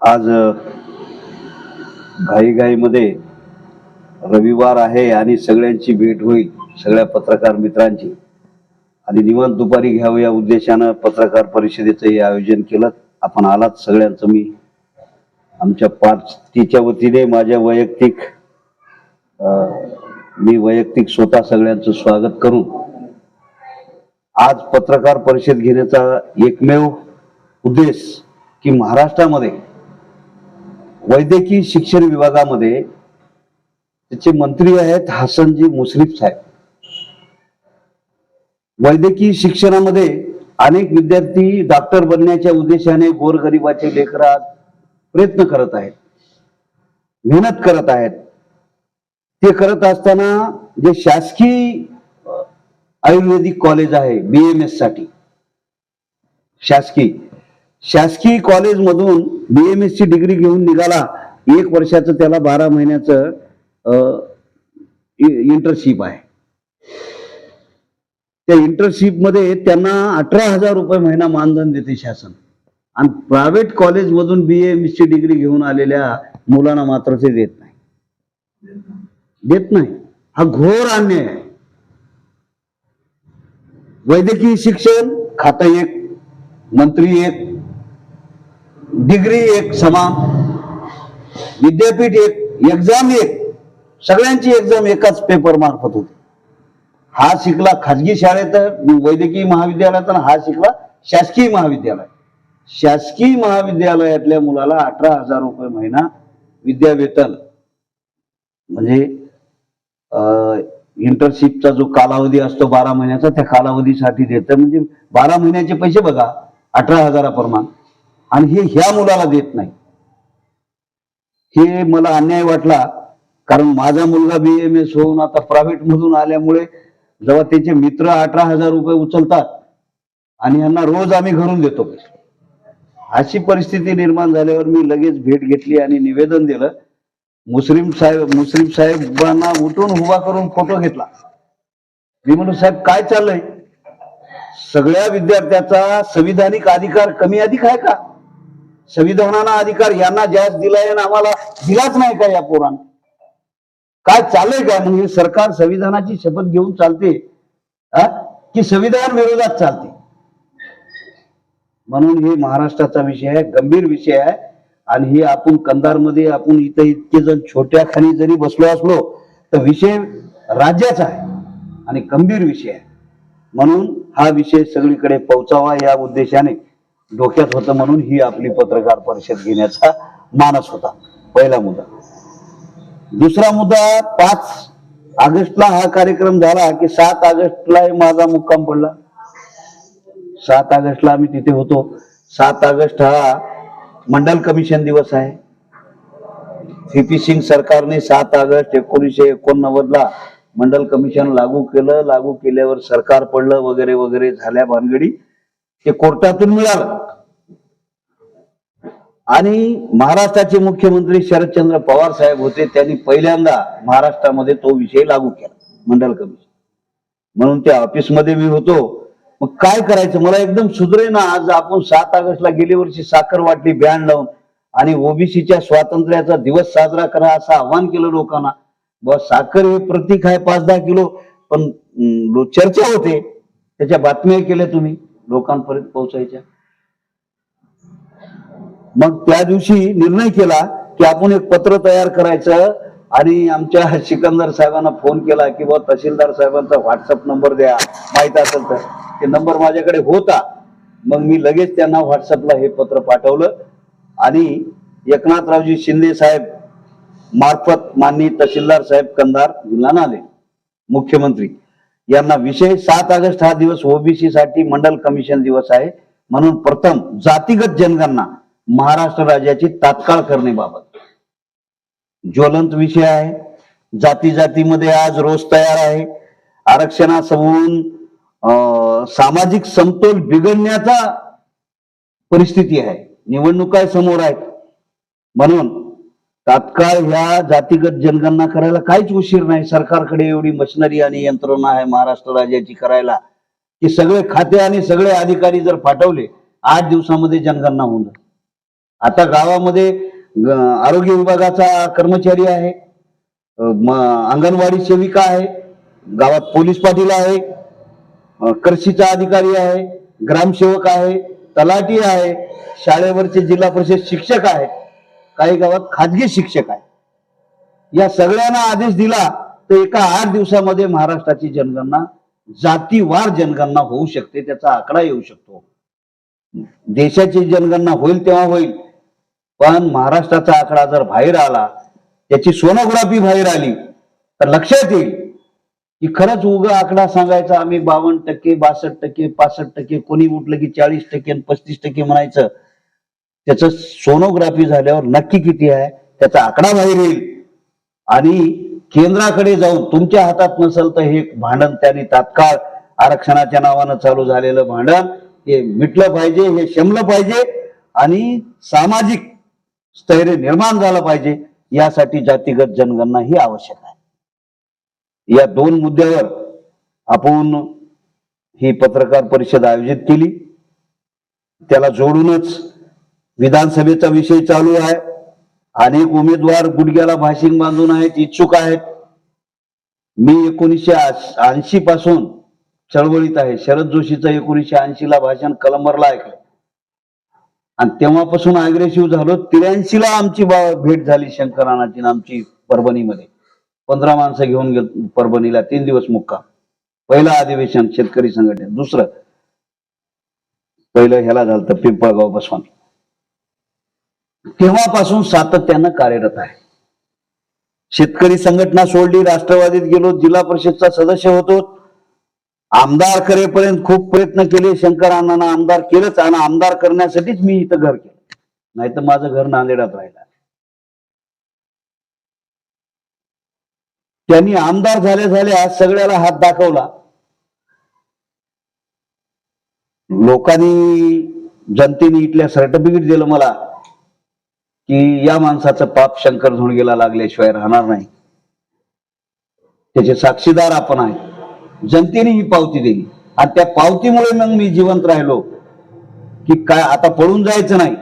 आज घाईघाईमध्ये रविवार आहे आणि सगळ्यांची भेट होईल सगळ्या पत्रकार मित्रांची. आणि निवांत दुपारी घ्यावं या उद्देशानं पत्रकार परिषदेचं हे आयोजन केलं. आपण आलात सगळ्यांचं मी. आमच्या पार्टीच्या वतीने माझ्या वैयक्तिक अं, मी वैयक्तिक स्वतः सगळ्यांचं स्वागत करून आज पत्रकार परिषद घेण्याचा एकमेव उद्देश की महाराष्ट्रामध्ये वैद्यकीय शिक्षण विभागामध्ये त्याचे मंत्री आहेत हसनजी मुश्रीफ साहेब. वैद्यकीय शिक्षणामध्ये अनेक विद्यार्थी डॉक्टर बनण्याच्या उद्देशाने गोरगरिबाचे लेकरात प्रयत्न करत आहेत. मेहनत करत आहेत. ते करत असताना जे शासकीय आयुर्वेदिक कॉलेज आहे बीएमएससाठी. शासकीय. शासकीय कॉलेजमधून बीएमएस ची डिग्री घेऊन निघाला. एक वर्षाचं त्याला बारा महिन्याचं इंटर्नशिप आहे. त्या इंटर्नशिपमध्ये त्यांना अठरा हजार रुपये महिना मानधन देते शासन. आणि प्रायव्हेट कॉलेजमधून बीएमएस ची डिग्री घेऊन आलेल्या मुलांना मात्र ते देत नाही. देत नाही. हा घोर अन्याय आहे. वैद्यकीय शिक्षण खातं एक मंत्री एक डिग्री एक समान विद्यापीठ एक एक्झाम एक. सगळ्यांची एक्झाम एकाच पेपर मार्फत होती. हा शिकला खाजगी शाळेत वैद्यकीय महाविद्यालयात आणि हा शिकला शासकीय महाविद्यालय शासकीय महाविद्यालयातल्या मुलाला अठरा हजार रुपये महिना विद्यावेतन. म्हणजे इंटर्नशिपचा जो कालावधी असतो बारा महिन्याचा त्या कालावधीसाठी देतं. म्हणजे बारा महिन्याचे पैसे बघा अठरा हजाराप्रमाणे. आणि हे ह्या मुलाला देत नाही. हे मला अन्याय वाटला कारण माझा मुलगा बी एम एस होऊन आता प्रायव्हेट मधून आल्यामुळे जेव्हा त्याचे मित्र अठरा हजार रुपये उचलतात आणि यांना रोज आम्ही घरून देतो. अशी परिस्थिती निर्माण झाल्यावर मी लगेच भेट घेतली आणि निवेदन दिलं. मुस्लिम साहेब मुस्लिम साहेबांना उठून उभा करून फोटो घेतला. मी म्हणलो साहेब काय चाललंय? सगळ्या विद्यार्थ्याचा संविधानिक अधिकार कमी अधिक आहे का? संविधानाला अधिकार यांना जास्त दिलाय आणि आम्हाला दिलाच नाही का या पोरांना? काय चाललंय काय? म्हणजे हे सरकार संविधानाची शपथ घेऊन चालते की संविधान विरोधात चालते? म्हणून हे महाराष्ट्राचा विषय आहे गंभीर विषय आहे. आणि हे आपण कंधारमध्ये आपण इथं इतके जण छोट्या खाली जरी बसलो असलो तर विषय राज्याचा आहे आणि गंभीर विषय आहे. म्हणून हा विषय सगळीकडे पोहोचावा या उद्देशाने. डोक्यात होतं म्हणून ही आपली पत्रकार परिषद घेण्याचा मानस होता पहिला मुद्दा. दुसरा मुद्दा पाच ऑगस्टला हा कार्यक्रम झाला की सात ऑगस्टला माझा मुक्काम पडला. सात ऑगस्टला आम्ही तिथे होतो. सात ऑगस्ट हा मंडल कमिशन दिवस आहे. सीपी सिंग सरकारने सात ऑगस्ट एकोणीसशे एकोणनव्वद ला मंडल कमिशन लागू केलं. लागू केल्यावर सरकार पडलं वगैरे वगैरे झाल्या भानगडी. ते कोर्टातून मिळालं. आणि महाराष्ट्राचे मुख्यमंत्री शरदचंद्र पवार साहेब होते त्यांनी पहिल्यांदा महाराष्ट्रामध्ये तो विषय लागू केला मंडल कमिशन. म्हणून त्या ऑफिसमध्ये मी होतो. मग काय करायचं? मला एकदम सुधरे ना आज आपण सात ऑगस्टला गेल्या वर्षी साखर वाटली बॅन लावून. आणि ओबीसीच्या स्वातंत्र्याचा दिवस साजरा करा असं आव्हान केलं लोकांना. बस साखर हे प्रतीक आहे पाच दहा किलो. पण चर्चा होते. त्याच्या बातम्या केल्या तुम्ही. लोकांपर्यंत पोहोचायच्या. मग त्या दिवशी निर्णय केला की आपण एक पत्र तयार करायचं आणि आमच्या सिकंदर साहेबांना फोन केला की बुवा तहसीलदार साहेबांचा व्हॉट्सअप नंबर द्या माहीत असेल तर. ते नंबर माझ्याकडे होता. मग मी लगेच त्यांना व्हॉट्सअपला हे पत्र पाठवलं आणि एकनाथरावजी शिंदे साहेब मार्फत माननीय तहसीलदार साहेब कंधार जिल्हा नाले मुख्यमंत्री. यांना विषय सात ऑगस्ट हा दिवस ओबीसी साठी मंडल कमिशन दिवस आहे. म्हणून प्रथम जातीगत जनगणना महाराष्ट्र राज्याची तात्काळ करणेबाबत ज्वलंत विषय आहे. जाती जातीमध्ये आज रोज तयार आहे. आरक्षणासमोरून अं, सामाजिक समतोल बिघडण्याचा परिस्थिती आहे. निवडणुका समोर आहेत? म्हणून तात्काळ ह्या जातीगत जनगणना करायला काहीच उशीर नाही. सरकारकडे एवढी मशिनरी आणि यंत्रणा आहे महाराष्ट्र राज्याची करायला की सगळे खाते आणि सगळे अधिकारी जर पाठवले आठ दिवसामध्ये जनगणना होऊन जाईल. आता गावामध्ये आरोग्य विभागाचा कर्मचारी आहे अंगणवाडी सेविका आहे गावात पोलीस पाटील आहे अ, अधिकारी आहे ग्रामसेवक आहे तलाठी आहे शाळेवरचे जिल्हा परिषद शिक्षक आहे. काही गावात खाजगी शिक्षक आहे. या सगळ्यांना आदेश दिला तर एका आठ दिवसामध्ये महाराष्ट्राची जनगणना जातीवार जनगणना होऊ शकते त्याचा आकडा येऊ शकतो. देशाची जनगणना होईल तेव्हा होईल. पण महाराष्ट्राचा आकडा जर बाहेर आला त्याची सोनोग्राफी बाहेर आली तर लक्षात येईल की खरंच उग आकडा सांगायचा आम्ही बावन्न टक्के बासष्ट टक्के पासष्ट टक्के कोणी उठलं की चाळीस टक्के आणि पस्तीस टक्के म्हणायचं. त्याचं सोनोग्राफी झाल्यावर नक्की किती आहे त्याचा आकडा बाहेर येईल. आणि केंद्राकडे जाऊन तुमच्या हातात नसेल तर हे भांडण त्यांनी तात्काळ आरक्षणाच्या नावानं चालू झालेलं भांडण हे मिटलं पाहिजे हे शमलं पाहिजे आणि सामाजिक स्थैर्य निर्माण झालं पाहिजे यासाठी जातीगत जनगणना ही आवश्यक आहे. या दोन मुद्द्यावर आपण ही पत्रकार परिषद आयोजित केली. त्याला जोडूनच विधानसभेचा विषय चालू आहे. अनेक उमेदवार गुडघ्याला भाषिंग बांधून आहेत इच्छुक आहेत. मी एकोणीसशे ऐंशी पासून चळवळीत आहे. शरद जोशीचं एकोणीसशे ऐंशी ला भाषण कलंबरला ऐकलं. आणि तेव्हापासून अग्रेसिव्ह झालो. त्र्याऐंशी ला आमची भेट झाली शंकरानाची आमची परभणीमध्ये. पंधरा माणसं घेऊन गेल परभणीला तीन दिवस मुक्काम. पहिलं अधिवेशन शेतकरी संघटने दुसरं पहिलं ह्याला झालं पिंपळगाव बसवून तेव्हापासून सातत्यानं कार्यरत आहे. शेतकरी संघटना सोडली राष्ट्रवादीत गेलो जिल्हा परिषदचा सदस्य होतो. आमदार करेपर्यंत खूप प्रयत्न केले शंकर अण्णांना आमदार केलंच आणि आमदार करण्यासाठीच मी इथं घर केलं. नाही तर माझं घर नांदेडात राहिलं. त्यांनी आमदार झाल्या झाल्या सगळ्याला हात दाखवला. लोकांनी जनतेने इथल्या सर्टिफिकेट दिलं मला. की या माणसाचं पाप शंकर धुणगेला लागल्याशिवाय राहणार नाही. त्याचे साक्षीदार आपण आहे. जनतेने ही पावती दिली. आणि त्या पावतीमुळे मग मी जिवंत राहिलो. की काय आता पळून जायचं नाही.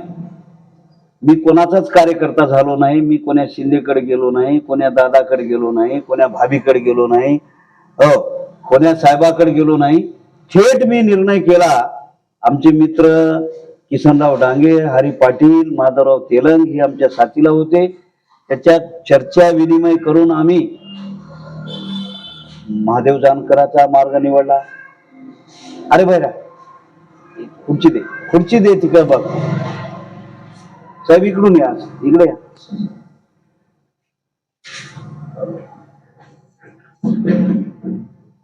मी कोणाचाच कार्यकर्ता झालो नाही. मी कोण्या शिंदेकडे गेलो नाही. कोण्या दादाकडे गेलो नाही. कोण्या भाभीकडे गेलो नाही. हो कोण्या साहेबाकडे गेलो नाही. थेट मी निर्णय केला. आमचे मित्र किसनराव डांगे हरी पाटील माधवराव तेलंग हे आमच्या साथीला होते. त्याच्यात चर्चा विनिमय करून आम्ही महादेव जानकराचा मार्ग निवडला. अरे बैरा खुर्ची दे खुर्ची दे तिकडे बघ. साहेब इकडून या इकडे या.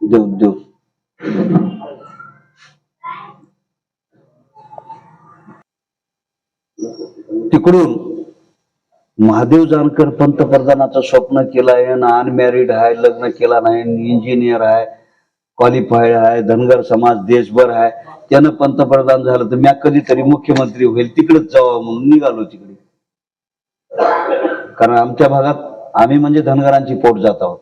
देऊ देऊ तिकडून महादेव जानकर पंतप्रधानाचं स्वप्न केलं आहे अनमॅरिड आहे लग्न केला नाही इंजिनियर आहे क्वालिफाईड आहे धनगर समाज देशभर आहे. त्यानं पंतप्रधान झालं तर म्या कधीतरी मुख्यमंत्री होईल तिकडेच जावं म्हणून निघालो तिकडे. कारण आमच्या भागात आम्ही म्हणजे धनगरांची पोट जात आहोत.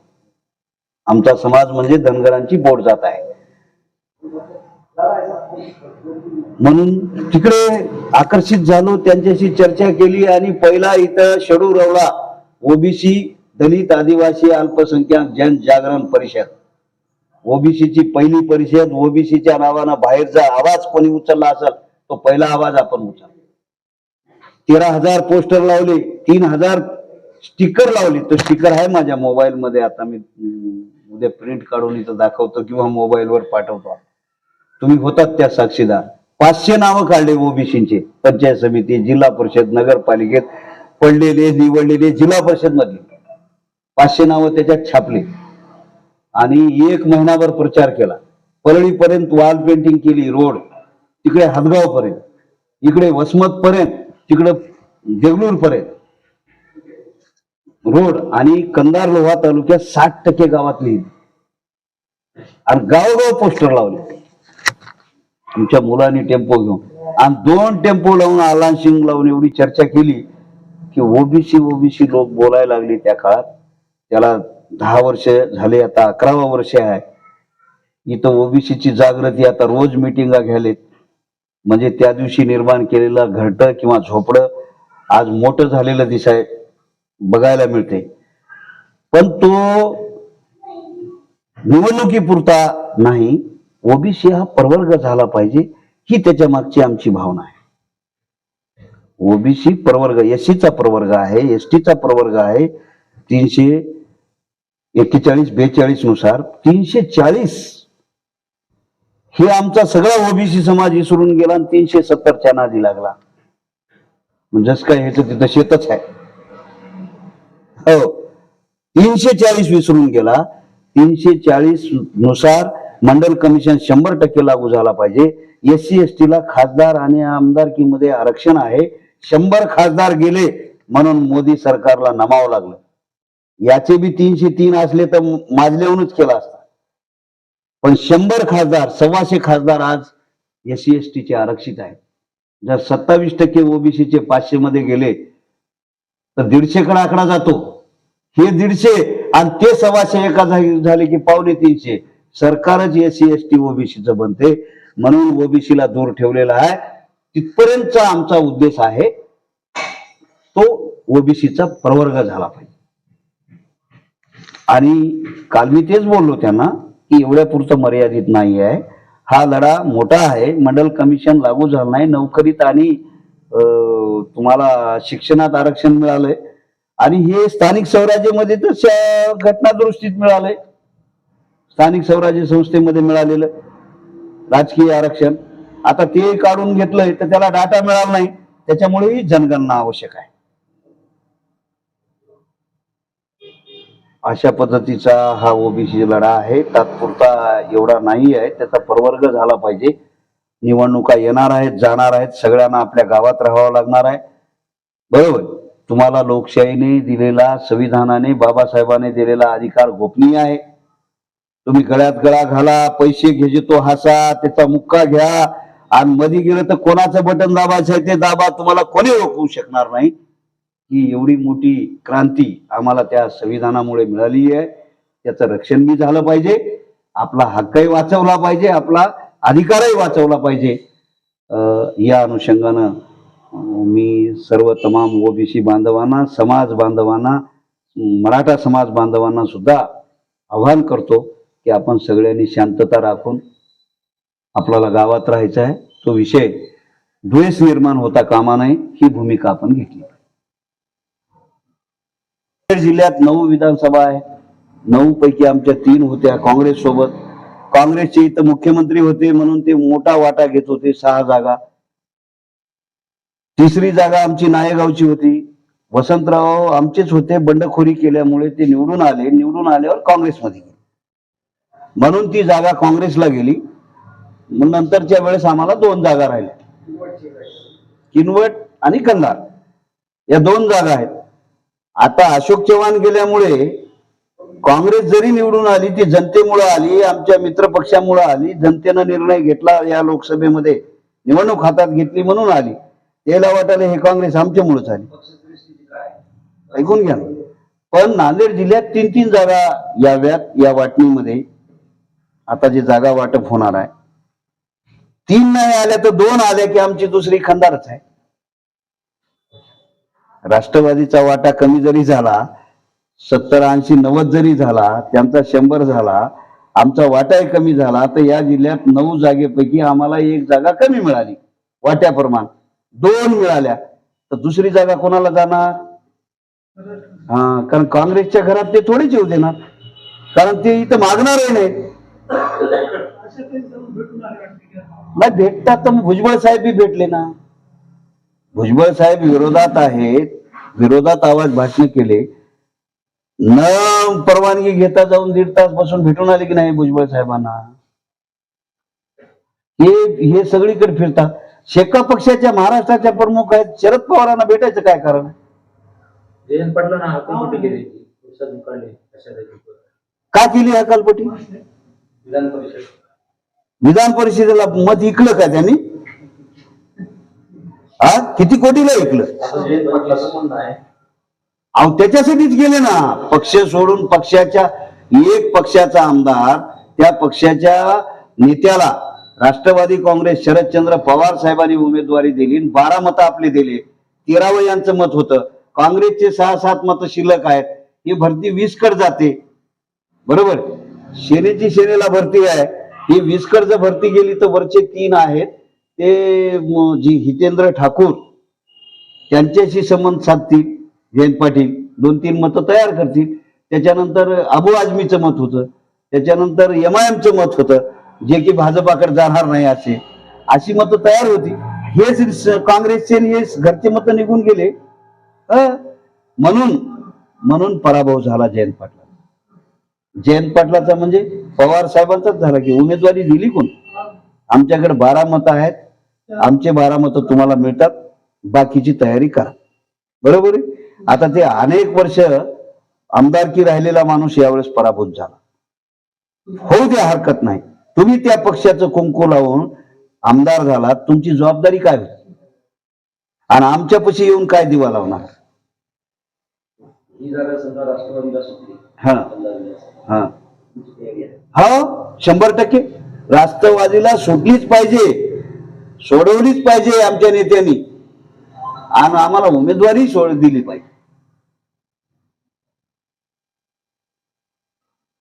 आमचा समाज म्हणजे धनगरांची पोट जात आहे. म्हणून तिकडे आकर्षित झालो त्यांच्याशी चर्चा केली आणि पहिला इथं शेडू रवला ओबीसी दलित आदिवासी अल्पसंख्याक जन जागरण परिषद. ओबीसीची पहिली परिषद ओबीसीच्या नावानं बाहेरचा आवाज कोणी उचलला असेल तो पहिला आवाज आपण उचलला. तेरा हजार पोस्टर लावले तीन हजार स्टिकर लावले. तो स्टिकर आहे माझ्या मोबाईल मध्ये आता मी उद्या प्रिंट काढून इथं दाखवतो किंवा मोबाईलवर पाठवतो. तुम्ही होतात त्या साक्षीदार. पाचशे नावं काढले ओबीसीचे. पंचायत समिती जिल्हा परिषद नगरपालिकेत पडलेले निवडलेले जिल्हा परिषद मधले पाचशे नावं त्याच्यात छापले. आणि एक महिनाभर प्रचार केला. परळीपर्यंत वॉल पेंटिंग केली रोड. तिकडे हदगाव पर्यंत इकडे वसमत पर्यंत तिकडे देगलूर पर्यंत रोड आणि कंदार लोहा तालुक्यात साठ टक्के गावात लिहिली आणि गावगाव पोस्टर लावले. तुमच्या मुलांनी टेम्पो घेऊन. आणि दोन टेम्पो लावून आलान सिंग लावून एवढी चर्चा केली की ओबीसी ओबीसी लोक बोलायला लागले त्या काळात. त्याला दहा वर्ष झाले आता अकरावा वर्ष आहे. इथं ओबीसीची जागृती आता रोज मिटिंगा घ्यालेत म्हणजे त्या दिवशी निर्माण केलेलं घरट किंवा झोपडं आज मोठं झालेलं दिसाय बघायला मिळते. पण तो निवडणुकीपुरता नाही. ओबीसी हा प्रवर्ग झाला पाहिजे ही त्याच्या मागची आमची भावना आहे. ओबीसी प्रवर्ग एससीचा प्रवर्ग आहे एस टीचा प्रवर्ग आहे तीनशे एक्केचाळीस बेचाळीसनुसार तीनशे चाळीस. हे आमचा सगळा ओबीसी समाज विसरून गेला आणि तीनशे सत्तरच्या नादी लागला. म्हणजेच काय ह्याचं तिथं शेतच आहे. हो. तीनशे चाळीस विसरून गेला. तीनशे चाळीसनुसार मंडल कमिशन शंभर टक्के लागू झाला पाहिजे. एस सी एस टीला खासदार आणि आमदारकीमध्ये आरक्षण आहे. शंभर खासदार गेले म्हणून मोदी सरकारला नमावं लागलं. याचे बी तीनशे तीन असले तर माजल्याहूनच केला असता. पण शंभर खासदार सव्वाशे खासदार आज एस सी एस टीचे आरक्षित आहेत. जर सत्तावीस टक्के ओबीसीचे पाचशे मध्ये गेले तर दीडशेकडे आकडा जातो. हे दीडशे आणि ते सव्वाशे एका झाले की पावणे तीनशे. सरकारच एस सी एस टी ओबीसीचं बनते. म्हणून ओबीसीला दूर ठेवलेला आहे. तिथपर्यंतचा आमचा उद्देश आहे तो ओबीसीचा प्रवर्ग झाला पाहिजे. आणि काल मी तेच बोललो त्यांना की एवढ्या पुरतं मर्यादित नाही आहे. हा लढा मोठा आहे. मंडल कमिशन लागू झाला नाही. नोकरीत आणि अं, तुम्हाला शिक्षणात आरक्षण मिळालंय. आणि हे स्थानिक स्वराज्यामध्ये तर घटना दुरुस्तीत मिळालंय. स्थानिक स्वराज्य संस्थेमध्ये मिळालेलं राजकीय आरक्षण. आता ते काढून घेतलंय तर त्याला डाटा मिळाला नाही. त्याच्यामुळे ही जनगणना आवश्यक आहे. अशा पद्धतीचा हा ओबीसी लढा आहे. तात्पुरता एवढा नाही आहे. त्याचा प्रवर्ग झाला पाहिजे. निवडणुका येणार आहेत जाणार आहेत. सगळ्यांना आपल्या गावात राहावं लागणार आहे. बरोबर. तुम्हाला लोकशाहीने दिलेला संविधानाने बाबासाहेबांनी दिलेला अधिकार गोपनीय आहे. तुम्ही गळ्यात गळा घाला पैसे घ्यायचे तो हसा त्याचा मुक्का घ्या. आणि मध्ये गेलं तर कोणाचं बटन दाबायचं आहे ते दाबा. तुम्हाला कोणी रोखवू शकणार नाही. ही एवढी मोठी क्रांती आम्हाला त्या संविधानामुळे मिळाली आहे. त्याचं रक्षण बी झालं पाहिजे. आपला हक्कही वाचवला पाहिजे. आपला अधिकारही वाचवला पाहिजे. या अनुषंगानं मी सर्व तमाम ओबीसी बांधवांना समाज बांधवांना मराठा समाज बांधवांना सुद्धा आव्हान करतो. की आपण सगळ्यांनी शांतता राखून आपल्याला गावात राहायचं आहे. तो विषय द्वेष निर्माण होता कामा नये ही भूमिका आपण घेतली. जिल्ह्यात नऊ विधानसभा आहे. नऊ पैकी आमच्या तीन होत्या काँग्रेस सोबत. काँग्रेसचे इथं मुख्यमंत्री होते म्हणून ते मोठा वाटा घेत होते सहा जागा. तिसरी जागा आमची नायगावची होती. वसंतराव आमचेच होते बंडखोरी केल्यामुळे ते निवडून आले. निवडून आल्यावर काँग्रेसमध्ये म्हणून ती जागा काँग्रेसला गेली. मग नंतरच्या वेळेस आम्हाला दोन जागा राहिल्या. किनवट आणि कंधार. या दोन जागा आहेत. आता अशोक चव्हाण गेल्यामुळे काँग्रेस जरी निवडून आली ती जनतेमुळे आली आमच्या मित्रपक्षामुळे आली जनतेनं निर्णय घेतला या लोकसभेमध्ये निवडणूक हातात घेतली म्हणून आली. त्याला वाटायला हे काँग्रेस आमच्यामुळेच आली. ऐकून घ्या. पण नांदेड जिल्ह्यात तीन तीन जागा याव्यात या वाटणीमध्ये. आता जी जागा वाटप होणार आहे. तीन नाही आल्या तर दोन आल्या की आमची दुसरी खंदारच आहे. राष्ट्रवादीचा वाटा कमी जरी झाला सत्तर ऐंशी नव्वद जरी झाला त्यांचा शंभर झाला आमचा वाटाही कमी झाला तर या जिल्ह्यात नऊ जागेपैकी आम्हाला एक जागा कमी मिळाली. वाट्याप्रमाण दोन मिळाल्या. तर दुसरी जागा कोणाला जाणार? हा कारण काँग्रेसच्या घरात ते थोडेच येऊ देणार. कारण ते इथं मागणारही नाही. नाही भेटतात तर मग भुजबळ साहेब बी भेटले ना. भुजबळ साहेब विरोधात आहेत विरोधात आवाज भाषण केले. न परवानगी घेता जाऊन दीड तास बसून भेटून आले की नाही भुजबळ साहेबांना? हे हे सगळीकडे फिरतात. शेका पक्षाच्या महाराष्ट्राच्या प्रमुख आहेत. शरद पवारांना भेटायचं काय कारण? जयंत पाटलांना हाकलपट्टी. का केली अकालपट्टी विधान परिषद. विधान परिषदेला मत इकलं का त्यांनी? हा किती कोटीला आहे. अहो त्याच्यासाठीच गेले ना. पक्ष सोडून पक्षाच्या एक पक्षाचा आमदार त्या पक्षाच्या नेत्याला राष्ट्रवादी काँग्रेस शरदचंद्र पवार साहेबांनी उमेदवारी दिली आणि बारा मतं आपली दिली. तेरावं यांचं मत होतं. काँग्रेसचे सहा सात मतं शिल्लक आहेत. ही भरती वीस कड जाते. बरोबर? सेनेची सेनेला भरती आहे. ही वीस जर भरती गेली तर वरचे तीन आहेत. ते जी हितेंद्र ठाकूर त्यांच्याशी संबंध साधतील जयंत पाटील दोन तीन मतं तयार करतील. त्याच्यानंतर अबू आजमीचं मत होतं. त्याच्यानंतर एम आय एमचं मत होतं. जे की भाजपाकडे जाणार नाही असे. अशी मतं तयार होती. हेच काँग्रेसचे हे घरचे मतं निघून गेले. म्हणून म्हणून पराभव झाला जयंत पाटील. जयंत पाटलाचा म्हणजे पवार साहेबांचाच झाला की उमेदवारी दिली कोण? आमच्याकडे बारा मतं आहेत. आमचे बारा मतं तुम्हाला मिळतात. बाकीची तयारी करा. बरोबर आहे? आता ते अनेक वर्ष आमदारकी राहिलेला माणूस यावेळेस पराभूत झाला. होऊ द्या हरकत नाही. तुम्ही त्या पक्षाचं कुंकू लावून आमदार झालात. तुमची जबाबदारी काय होती? आणि आमच्यापाशी येऊन काय दिवा लावणार? ही जागा समजा राष्ट्रवादीला सुटली. हा. हा. हो शंभर टक्के. राष्ट्रवादीला सुटलीच पाहिजे सोडवलीच पाहिजे आमच्या नेत्यांनी. आणि आम्हाला उमेदवारी सोड दिली पाहिजे.